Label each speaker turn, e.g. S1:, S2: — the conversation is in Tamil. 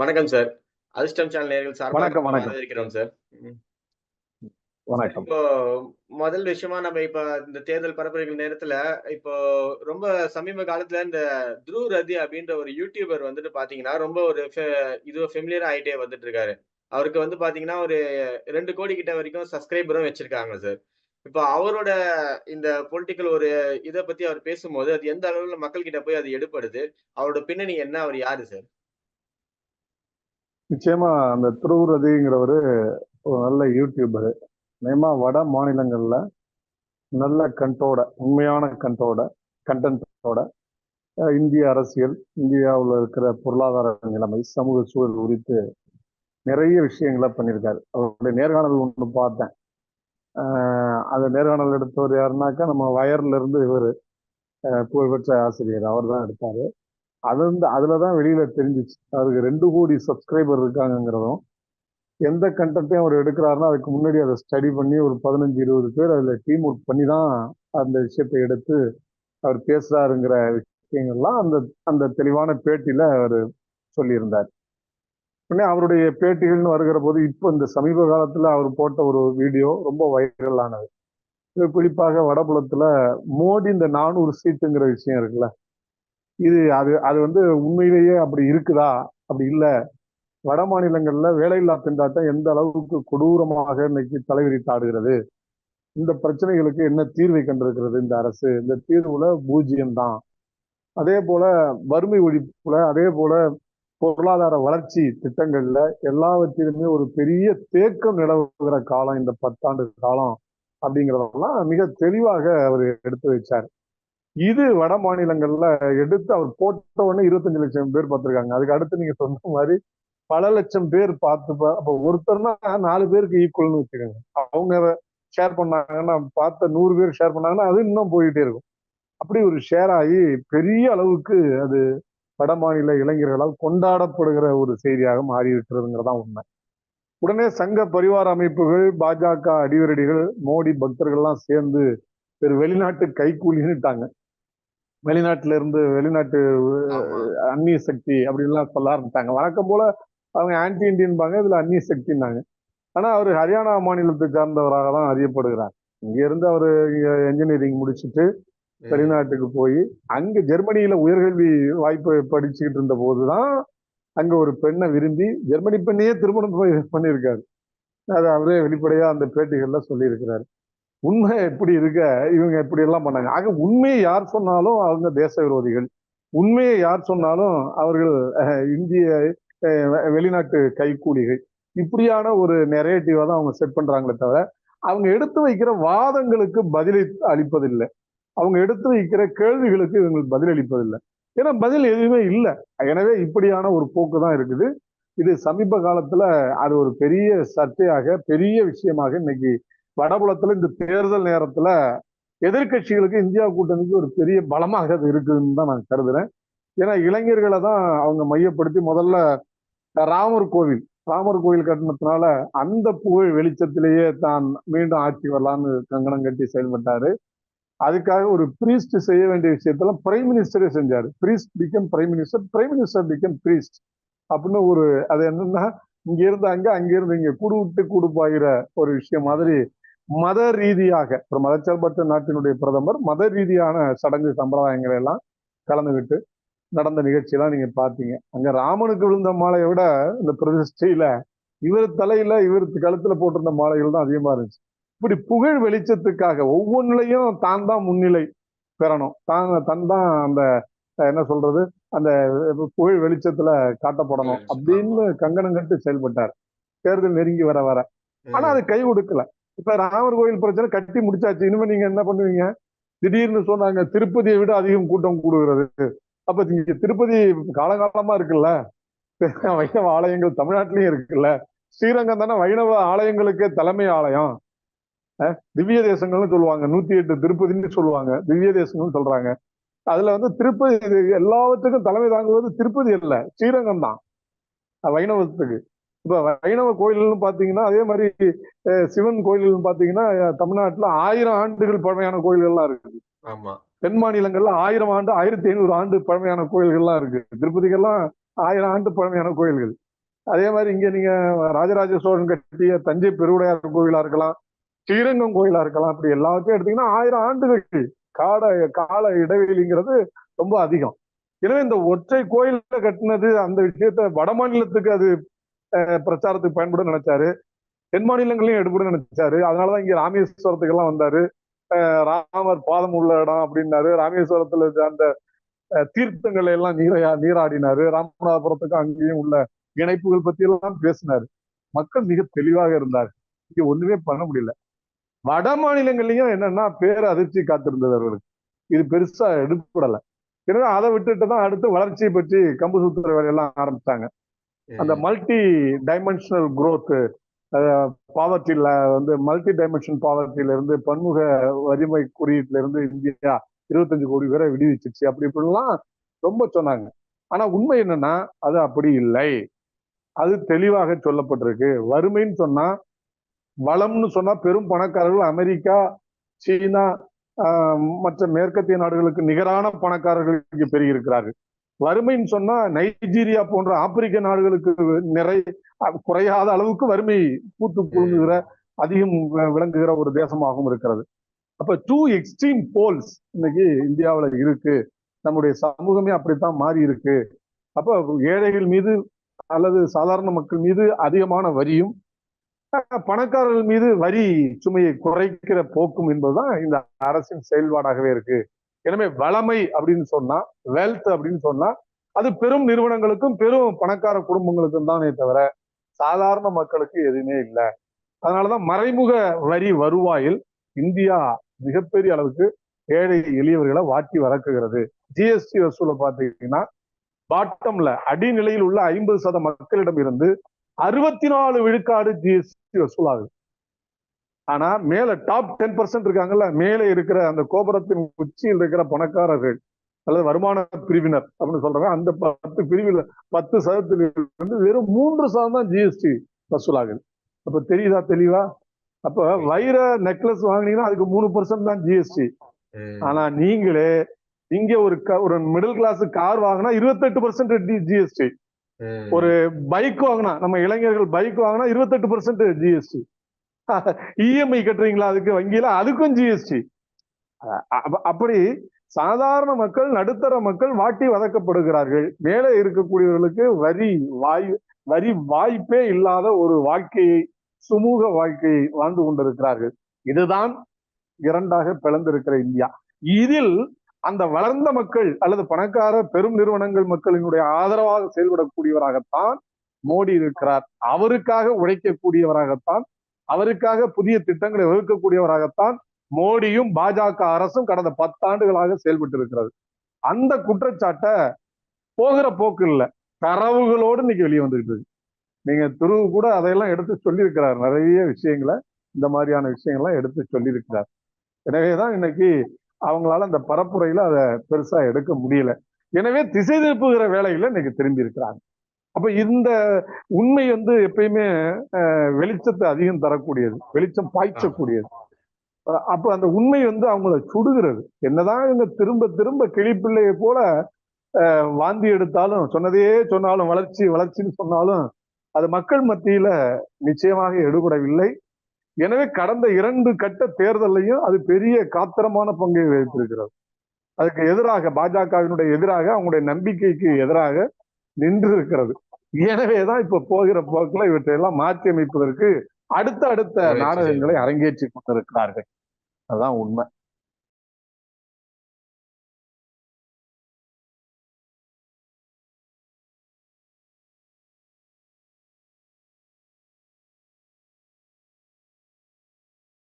S1: வணக்கம் சார். அதிர்ஷ்டம் சேனல் நேயர்கள் சார்பாக
S2: வணக்கம், வணக்கம்.
S1: வரவேற்கிறோம் சார்.
S2: வணக்கம்.
S1: இப்போ முதல் விஷயமா நம்ம இப்ப இந்த தேர்தல் பரப்புரைகள் நேரத்துல, இப்போ ரொம்ப சமீப காலத்துல இந்த த்ருவ் ரதி அப்படின்ற ஒரு யூடியூபர் வந்துட்டு பாத்தீங்கன்னா, ரொம்ப ஒரு இது ஃபெமிலியர் ஆயிட்டே வந்துட்டு இருக்காரு. அவருக்கு வந்து பாத்தீங்கன்னா, ஒரு 2 கோடி கிட்ட வரைக்கும் சப்ஸ்கிரைபரும் வச்சிருக்காங்க சார். இப்போ அவரோட இந்த பொலிட்டிக்கல் ஒரு இத பத்தி அவர் பேசும்போது, அது எந்த அளவுல மக்கள் கிட்ட போய் அது எடுபடுது? அவரோட பின்னணி என்ன? அவர் யாரு சார்?
S2: நிச்சயமா அந்த துருவரதிங்கிறவரு ஒரு நல்ல யூடியூபரு. அநேகமா வட மாநிலங்கள்ல நல்ல கண்டோட, உண்மையான கண்டோட, கன்டென்ட்டோட இந்திய அரசியல், இந்தியாவில் இருக்கிற பொருளாதார நிலைமை, சமூக சூழல் குறித்து நிறைய விஷயங்களை பண்ணியிருக்காரு. அவருடைய நேர்காணல் ஒன்று பார்த்தேன். அந்த நேர்காணல் எடுத்தவர் யாருனாக்கா நம்ம வயர்ல இருந்து இவர் புகழ்பெற்ற ஆசிரியர். அவர் தான் எடுத்தாரு. அது வந்து அதுலதான் வெளியில தெரிஞ்சுச்சு. அவருக்கு ரெண்டு கோடி சப்ஸ்கிரைபர் இருக்காங்கங்கிறதும், எந்த கண்டத்தையும் அவர் எடுக்கிறாருன்னா, அதுக்கு முன்னாடி அதை ஸ்டடி பண்ணி ஒரு 15, 20 பேர் அதுல டீம் ஒர்க் பண்ணி தான் அந்த விஷயத்தை எடுத்து அவர் பேசுறாருங்கிற விஷயங்கள்லாம் அந்த அந்த தெளிவான பேட்டியில அவர் சொல்லியிருந்தார். உடனே அவருடைய பேட்டிகள்னு வருகிற போது, இப்போ இந்த சமீப காலத்துல அவர் போட்ட ஒரு வீடியோ ரொம்ப வைரல் ஆனது. குறிப்பாக வடபுலத்துல மோடி இந்த 400 சீட்டுங்கிற விஷயம் இருக்குல்ல. இது அது அது வந்து உண்மையிலேயே அப்படி இருக்குதா? அப்படி இல்லை வட மாநிலங்கள்ல வேலையில்லா திண்டாட்டம் எந்த அளவுக்கு கொடூரமாக இன்னைக்கு தலைவிரித்தாடுகிறது இந்த பிரச்சனைகளுக்கு என்ன தீர்வை கண்டிருக்கிறது இந்த அரசு? இந்த தீர்வுல பூஜ்ஜியம் தான். அதேபோல வறுமை ஒழிப்புல, அதே போல பொருளாதார வளர்ச்சி திட்டங்கள்ல எல்லாவற்றிலுமே ஒரு பெரிய தேக்கம் நிலவுகிற காலம் இந்த பத்தாண்டு காலம் அப்படிங்கிறதெல்லாம் மிக தெளிவாக அவர் எடுத்து வச்சார் இது வட மாநிலங்கள்ல எடுத்து அவர் போட்ட உடனே 25,00,000 பேர் பார்த்திருக்காங்க. அதுக்கு அடுத்து நீங்க சொன்ன மாதிரி பல லட்சம் பேர் பார்த்து அப்ப ஒருத்தர்னா நாலு பேருக்கு ஈக்குவல்னு வச்சுக்கோங்க. அவங்க ஷேர் பண்ணாங்கன்னா, பார்த்த நூறு பேர் ஷேர் பண்ணாங்கன்னா, அது இன்னும் போயிட்டே இருக்கும். அப்படி ஒரு ஷேர் ஆகி பெரிய அளவுக்கு அது வட மாநில இளைஞர்களால் கொண்டாடப்படுகிற ஒரு செய்தியாக மாறிவிட்டுறதுங்கிறதான் உண்மை. உடனே சங்க பரிவார அமைப்புகள், பாஜக அடிவரடிகள், மோடி பக்தர்கள்லாம் சேர்ந்து ஒரு வெளிநாட்டு கைக்கூலின்னுட்டாங்க. வெளிநாட்டுல இருந்து வெளிநாட்டு. அந்நிய சக்தி அப்படின்லாம் சொல்ல ஆரம்பிச்சுட்டாங்க. வழக்கம் போல அவங்க ஆன்டி இண்டியன்பாங்க. இதுல அந்நிய சக்தின்னாங்க. ஆனா அவரு ஹரியானா மாநிலத்தை சார்ந்தவராக தான் அறியப்படுகிறார். இங்க இருந்து அவரு என்ஜினியரிங் முடிச்சுட்டு. வெளிநாட்டுக்கு போய், அங்க ஜெர்மனியில உயர்கல்வி வாய்ப்பு படிச்சுக்கிட்டு இருந்த போதுதான், அங்க ஒரு பெண்ண விரும்பி, ஜெர்மனி பெண்ணையே திருமணம் பண்ணியிருக்காரு. அத அவரே வெளிப்படையா அந்த பேட்டிகள்ல சொல்லியிருக்கிறாரு. உண்மை எப்படி இருக்க, இவங்க இப்படியெல்லாம் பண்ணாங்க. ஆக உண்மையை யார் சொன்னாலும் அவங்க தேச விரோதிகள். உண்மையை யார் சொன்னாலும் அவர்கள் இந்திய வெளிநாட்டு கைக்கூலிகள். இப்படியான ஒரு நெரேட்டிவா தான் அவங்க செட் பண்றாங்களே தவிர, அவங்க எடுத்து வைக்கிற வாதங்களுக்கு பதிலை அளிப்பதில்லை அவங்க எடுத்து வைக்கிற கேள்விகளுக்கு இவங்களுக்கு பதில் அளிப்பதில்லை ஏன்னா பதில் எதுவுமே இல்லை எனவே இப்படியான ஒரு போக்கு தான் இருக்குது. இது சமீப காலத்துல அது ஒரு பெரிய சர்ச்சையாக, பெரிய விஷயமாக இன்னைக்கு வடபுலத்துல இந்த தேர்தல் நேரத்துல எதிர்க்கட்சிகளுக்கு இந்தியா கூட்டணிக்கு ஒரு பெரிய பலமாக அது இருக்குதுன்னு தான் நான் கருதுறேன். ஏன்னா இளைஞர்களை தான் அவங்க மையப்படுத்தி முதல்ல ராமர் கோவில் ராமர் கோவில் கட்டினத்துனால அந்த புகழ் வெளிச்சத்திலேயே தான் மீண்டும் ஆட்சி வரலான்னு கங்கணம் கட்டி செயல்பட்டாரு. அதுக்காக ஒரு பிரீஸ்ட் செய்ய வேண்டிய விஷயத்தெல்லாம் பிரைம் மினிஸ்டரே செஞ்சார் priest become prime minister, prime minister become priest அப்படின்னு ஒரு அது என்னன்னா, இங்க இருந்து அங்க, அங்க இருந்து இங்க கூடு விட்டு கூடு பாயிற ஒரு விஷயம் மாதிரி மத ரீதியாக ஒரு மதச்சார்பற்ற நாட்டினுடைய பிரதமர் மத ரீதியான சடங்கு சம்பிரதாயங்களை எல்லாம் கலந்துகிட்டு நடந்த நிகழ்ச்சியெல்லாம் நீங்க பார்த்தீங்க. அங்க ராமனுக்கு விழுந்த மாலைய விட இந்த பிரதிஷ்டையில இவர் தலையில, இவர் கழுத்துல போட்டிருந்த மாலைகள் தான் அதிகமா இருந்துச்சு. இப்படி புகழ் வெளிச்சத்துக்காக ஒவ்வொன்னுலயும் தான் தான் முன்னிலை பெறணும். தான் தன் தான் அந்த என்ன சொல்றது, அந்த புகழ் வெளிச்சத்துல காட்டப்படணும். அப்படின்னு கங்கணம் கட்டி செயல்பட்டார். தேர்தல் நெருங்கி வர வர. ஆனா. அது கை கொடுக்கல. இப்ப ராமர் கோயில் பிரச்சனை கட்டி முடிச்சாச்சு. இனிமே நீங்க என்ன பண்ணுவீங்க? திடீர்னு சொன்னாங்க திருப்பதியை விட அதிகம் கூட்டம் கூடுகிறது. அப்ப இங்க திருப்பதி காலகாலமா இருக்குல்ல. வைணவ ஆலயங்கள் தமிழ்நாட்டிலயும் இருக்குல்ல. ஸ்ரீரங்கம் தானே வைணவ ஆலயங்களுக்கே தலைமை ஆலயம். திவ்ய தேசங்கள்னு சொல்லுவாங்க. 108 திருப்பதின்னு சொல்லுவாங்க. திவ்ய தேசங்கள்னு சொல்றாங்க. அதுல வந்து திருப்பதி எல்லாவற்றுக்கும் தலைமை தாங்குவது திருப்பதி இல்ல ஸ்ரீரங்கம் தான். வைணவத்துக்கு. இப்ப வைணவ கோயில்னு பார்த்தீங்கன்னா, அதே அ சிவன் கோயில்கள்னு பார்த்தீங்கன்னா, தமிழ்நாட்டுல 1000 ஆண்டுகள் பழமையான கோயில்கள்லாம் இருக்குது.
S1: ஆமா.
S2: தென் மாநிலங்கள்ல 1000 ஆண்டு, 1500 ஆண்டு பழமையான கோயில்கள்லாம் இருக்கு. திருப்பதிக்கெல்லாம் 1000 ஆண்டு பழமையான கோயில்கள். அதே மாதிரி இங்க நீங்க ராஜராஜ சோழன் கட்டிய தஞ்சை பெருவுடையார் கோயிலா இருக்கலாம் ஸ்ரீரங்கம் கோயிலா இருக்கலாம் அப்படி எல்லாத்தையும் எடுத்தீங்கன்னா ஆயிரம் ஆண்டுகள் கால கால இடைவெளிங்கிறது ரொம்ப அதிகம் எனவே இந்த ஒற்றை கோயில்ல கட்டினது அந்த விஷயத்த வட மாநிலத்துக்கு அது பிரச்சாரத்துக்கு பயன்படும் நினைச்சாரு. தென் மாநிலங்களையும் எடுக்கணும்னு நினைச்சாரு. அதனாலதான் இங்க ராமேஸ்வரத்துக்கு எல்லாம் வந்தாரு ராமர் பாதம் உள்ள இடம் அப்படின்னாரு. ராமேஸ்வரத்துல இருக்க அந்த தீர்த்தங்களை எல்லாம் நீரையா நீராடினாரு. ராமநாதபுரத்துக்கு அங்கேயும் உள்ள இணைப்புகள் பத்தி எல்லாம் பேசினாரு. மக்கள் மிக தெளிவாக இருந்தார் இங்க ஒண்ணுமே பண்ண முடியல. வட மாநிலங்கள்லயும் என்னன்னா பேர் அதிர்ச்சி காத்திருந்தது அவர்களுக்கு. இது பெருசா எடுப்படலை எனவே அதை விட்டுட்டு தான் அடுத்து வளர்ச்சியை பற்றி கம்பு சுத்துற வேலையெல்லாம் ஆரம்பிச்சாங்க. அந்த மல்டி டைமென்ஷனல் growth பாவர்ட்டியில வந்து மல்டி டைமென்ஷன் பாவர்ட்டியில இருந்து பன்முக வறுமை குறியீட்டுல இருந்து இந்தியா இருபத்தஞ்சு கோடி பேரை விடுவிச்சிச்சு. அப்படி இப்படிலாம் ரொம்ப சொன்னாங்க. ஆனா உண்மை என்னன்னா அது அப்படி இல்லை. அது தெளிவாக சொல்லப்பட்டிருக்கு. வறுமைன்னு சொன்னா வளம்னு சொன்னா பெரும் பணக்காரர்கள் அமெரிக்கா சீனா மற்ற மேற்கத்திய நாடுகளுக்கு நிகரான பணக்காரர்கள் இங்கு பெருகியிருக்கிறார்கள். வறுமைன்னு சொன்னா நைஜீரியா போன்ற ஆப்பிரிக்க நாடுகளுக்கு நிறை குறையாத அளவுக்கு வறுமை பூத்து குழுங்குகிற அதிகம் விளங்குகிற ஒரு தேசமாகவும் இருக்கிறது. அப்ப டூ எக்ஸ்ட்ரீம் போல்ஸ் இன்னைக்கு இந்தியாவில் இருக்கு. நம்முடைய சமூகமே அப்படித்தான் மாறி இருக்கு. அப்ப ஏழைகள் மீது அல்லது சாதாரண மக்கள் மீது அதிகமான வரியும் பணக்காரர்கள் மீது வரி சுமையை குறைக்கிற போக்கும் என்பதுதான் இந்த அரசின் செயல்பாடாகவே இருக்கு. எனவே வளமை அப்படின்னு சொன்னா வெல்த் அப்படின்னு சொன்னா அது பெரும் நிறுவனங்களுக்கும் பெரும் பணக்கார குடும்பங்களுக்கும் தானே தவிர சாதாரண மக்களுக்கு எதுவுமே இல்லை. அதனாலதான் மறைமுக வரி வருவாயில் இந்தியா மிகப்பெரிய அளவுக்கு ஏழை எளியவர்களை வாட்டி வளர்க்குகிறது ஜிஎஸ்டி வசூலை பார்த்தீங்கன்னா பாட்டம்ல அடிநிலையில் உள்ள ஐம்பது சத மக்களிடம் இருந்து அறுபத்தி நாலு விழுக்காடு ஜிஎஸ்டி வசூலாகுது. ஆனா மேல டாப் டென் பர்சன்ட் இருக்காங்கல்ல மேலே இருக்கிற அந்த கோபுரத்தின் உச்சியில் இருக்கிற பணக்காரர்கள் அல்லது வருமான பிரிவினர் அப்படின்னு சொல்றாங்க அந்த பத்து பிரிவில் பத்து சதத்தில் இருந்து வெறும் மூன்று சதம் தான் ஜிஎஸ்டி வசூலாகுது. அப்ப தெரியுதா தெளிவா? அப்ப வைர நெக்லஸ் வாங்குனீங்கன்னா அதுக்கு மூணு பர்சன்ட் தான் ஜிஎஸ்டி ஆனா நீங்களே இங்க ஒரு ஒரு மிடில் கிளாஸ் கார் வாங்கினா இருபத்தெட்டு பர்சன்ட் ஜிஎஸ்டி ஒரு பைக் வாங்கினா நம்ம இளைஞர்கள் பைக் வாங்கினா இருபத்தெட்டு பர்சன்ட் ஜிஎஸ்டி இஎம்ஐ கட்டுறீங்களா அதுக்கு? வங்கியில அதுக்கும் ஜிஎஸ்டி அப்படி சாதாரண மக்கள் நடுத்தர மக்கள் வாட்டி வதக்கப்படுகிறார்கள். மேலே இருக்கக்கூடியவர்களுக்கு வரி வாய் வரி வாய்ப்பே இல்லாத ஒரு வாழ்க்கையை சுமூக வாழ்க்கையை வாழ்ந்து கொண்டிருக்கிறார்கள். இதுதான் இரண்டாக பிளந்திருக்கிற இந்தியா. இதில் அந்த வளர்ந்த மக்கள் அல்லது பணக்கார பெரும் நிறுவனங்கள் மக்களினுடைய ஆதரவாக செயல்படக்கூடியவராகத்தான் மோடி இருக்கிறார். அவருக்காக உழைக்கக்கூடியவராகத்தான் அவருக்காக புதிய திட்டங்களை வகுக்கக்கூடியவராகத்தான் மோடியும் பாஜக அரசும் கடந்த பத்தாண்டுகளாக செயல்பட்டு இருக்கிறது அந்த குற்றச்சாட்டை போகிற போக்கு இல்ல. தரவுகளோடு இன்னைக்கு வெளியே வந்துகிட்டு இருக்கு. நீங்க துருவு கூட அதையெல்லாம் எடுத்து சொல்லியிருக்கிறார். நிறைய விஷயங்களை இந்த மாதிரியான விஷயங்கள்லாம் எடுத்து சொல்லியிருக்கிறார். எனவேதான் இன்னைக்கு அவங்களால அந்த பரப்புரையில அதை பெருசா எடுக்க முடியல. எனவே திசை திருப்புகிற வேலையில இன்னைக்கு திரும்பி இருக்கிறாங்க. அப்ப இந்த உண்மை வந்து எப்பயுமே வெளிச்சத்தை அதிகம் தரக்கூடியது வெளிச்சம் பாய்ச்சக்கூடியது. அப்ப அந்த உண்மை வந்து அவங்கள சுடுகிறது. என்னதான் இவங்க திரும்ப திரும்ப கிளிப்பிள்ளையை போல வாந்தி எடுத்தாலும் சொன்னதே சொன்னாலும் வளர்ச்சி வளர்ச்சின்னு சொன்னாலும் அது மக்கள் மத்தியில நிச்சயமாக எடுபடவில்லை. எனவே கடந்த இரண்டு கட்ட தேர்தலையும் அது பெரிய காத்திரமான பங்கை வகித்திருக்கிறது. அதுக்கு எதிராக பாஜகவினுடைய எதிராக அவங்களுடைய நம்பிக்கைக்கு எதிராக நின்று இருக்கிறது எனவேதான் இப்ப போகிற போக்குல இவற்றையெல்லாம் மாற்றி அமைப்பதற்கு அடுத்த அடுத்த நாடகங்களை அரங்கேற்றி கொண்டிருக்கிறார்கள். அதுதான் உண்மை.